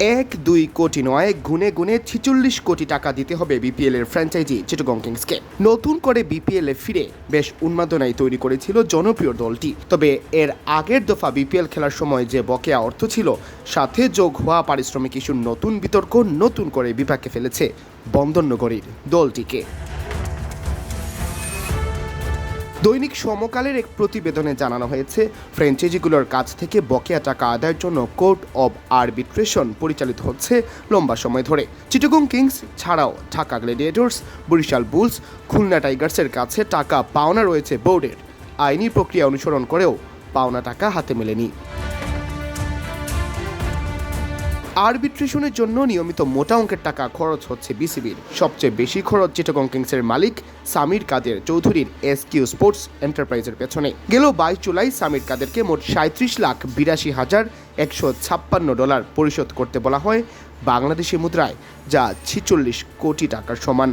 এক, দুই কোটি নয় গুনে গুনে ছিচল্লিশ কোটি টাকা দিতে হবে বিপিএল এর ফ্র্যাঞ্চাইজি চিটগং কিংসকে। নতুন করে বিপিএল এ ফিরে বেশ উন্মাদনায় তৈরি করেছিল জনপ্রিয় দলটি। তবে এর আগের দফা বিপিএল খেলার সময় যে বকেয়া অর্থ ছিল, সাথে যোগ হওয়া পারিশ্রমিক ইস্যুর নতুন বিতর্ক নতুন করে বিপাকে ফেলেছে বন্দরনগরীর দলটিকে। দৈনিক সমকালের এক প্রতিবেদনে জানানো হয়েছে, ফ্র্যাঞ্চাইজিগুলোর কাছ থেকে বকেয়া টাকা আদায়ের জন্য কোর্ট অব আরবিট্রেশন পরিচালিত হচ্ছে লম্বা সময় ধরে। চিটাগং কিংস ছাড়াও ঢাকা গ্ল্যাডিয়েটর্স বরিশাল বুলস, খুলনা টাইগার্সের কাছে টাকা পাওনা রয়েছে বোর্ডের। আইনি প্রক্রিয়া অনুসরণ করেও পাওনা টাকা হাতে মেলেনি। আরবিট্রেশনের জন্য নিয়মিত মোটা অঙ্কের টাকা খরচ হচ্ছে বিসিবির। সবচেয়ে বেশি খরচ চিটাগং কিংসের মালিক সামির কাদের চৌধুরীর এস কিউ স্পোর্টস এন্টারপ্রাইজের পেছনে। গেল বাইশ জুলাই সামির কাদেরকে মোট সাঁত্রিশ লাখ বিরাশি হাজার একশো ছাপ্পান্ন ডলার পরিশোধ করতে বলা হয় বাংলাদেশি মুদ্রায়, যা ছিচল্লিশ কোটি টাকার সমান।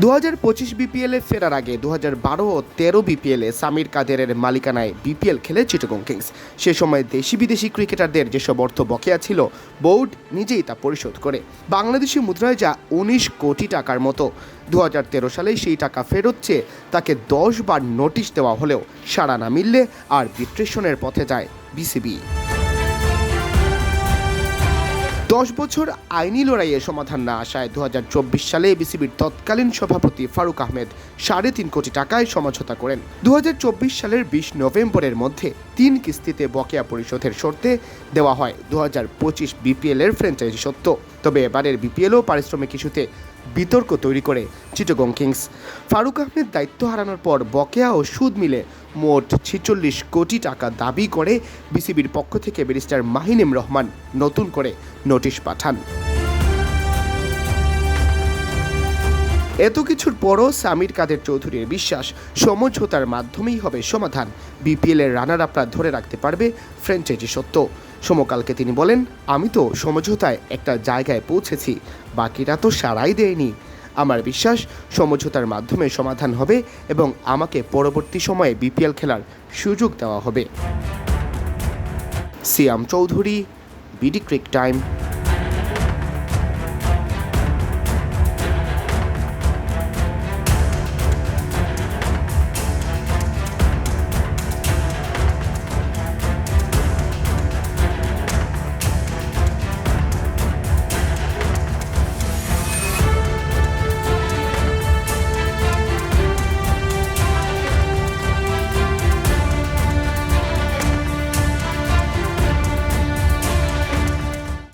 দু হাজার পঁচিশ বিপিএলে ফেরার আগে দু হাজার বারো ও তেরো বিপিএলে সামির কাদেরের মালিকানায় বিপিএল খেলে চিটগং কিংস। সে সময় দেশি বিদেশি ক্রিকেটারদের যেসব অর্থ বকেয়া ছিল, বোর্ড নিজেই তা পরিশোধ করে। বাংলাদেশি মুদ্রায় যা উনিশ কোটি টাকার মতো। দু হাজার তেরো সালে সেই টাকা ফেরত চেয়ে তাকে দশ বার নোটিশ দেওয়া হলেও সাড়া না মিললে আর বিট্রেশনের পথে যায় বিসিবি। দশ বছর আইনি লড়াইয়ে সমাধান না আসায় দু হাজার চব্বিশ সালে বিসিবির তৎকালীন সভাপতি ফারুক আহমেদ সাড়ে তিন কোটি টাকায় সমঝোতা করেন। দু হাজার চব্বিশ সালের বিশ নভেম্বরের মধ্যে তিন কিস্তিতে বকেয়া পরিশোধের শর্তে দেওয়া হয় দু হাজার পঁচিশ বিপিএল এর ফ্র্যাঞ্চাইজি সত্য। তবে এবারের বিপিএলও পারিশ্রমিক ইস্যুতে বিতর্ক তৈরি করে চিটগং কিংস। ফারুক আহমেদ দায়িত্ব হারানোর পর বকেয়া ও সুদ মিলে মোট ছেচল্লিশ কোটি টাকা দাবি করে বিসিবির পক্ষ থেকে ব্যারিস্টার মাহিনিম রহমান নতুন করে নোটিশ পাঠান। এত কিছুর পরও সামির কাদের চৌধুরীর বিশ্বাস সমঝোতার মাধ্যমেই হবে সমাধান। বিপিএল এর রানার আপরা ধরে রাখতে পারবে ফ্র্যাঞ্চাইজি সত্য। সমকালকে তিনি বলেন, আমি তো সমঝোতায় একটা জায়গায় পৌঁছেছি, বাকিরা তো সারাই দেয়নি। আমার বিশ্বাস সমঝোতার মাধ্যমে সমাধান হবে এবং আমাকে পরবর্তী সময়ে বিপিএল খেলার সুযোগ দেওয়া হবে। Siam Chowdhury BD crick time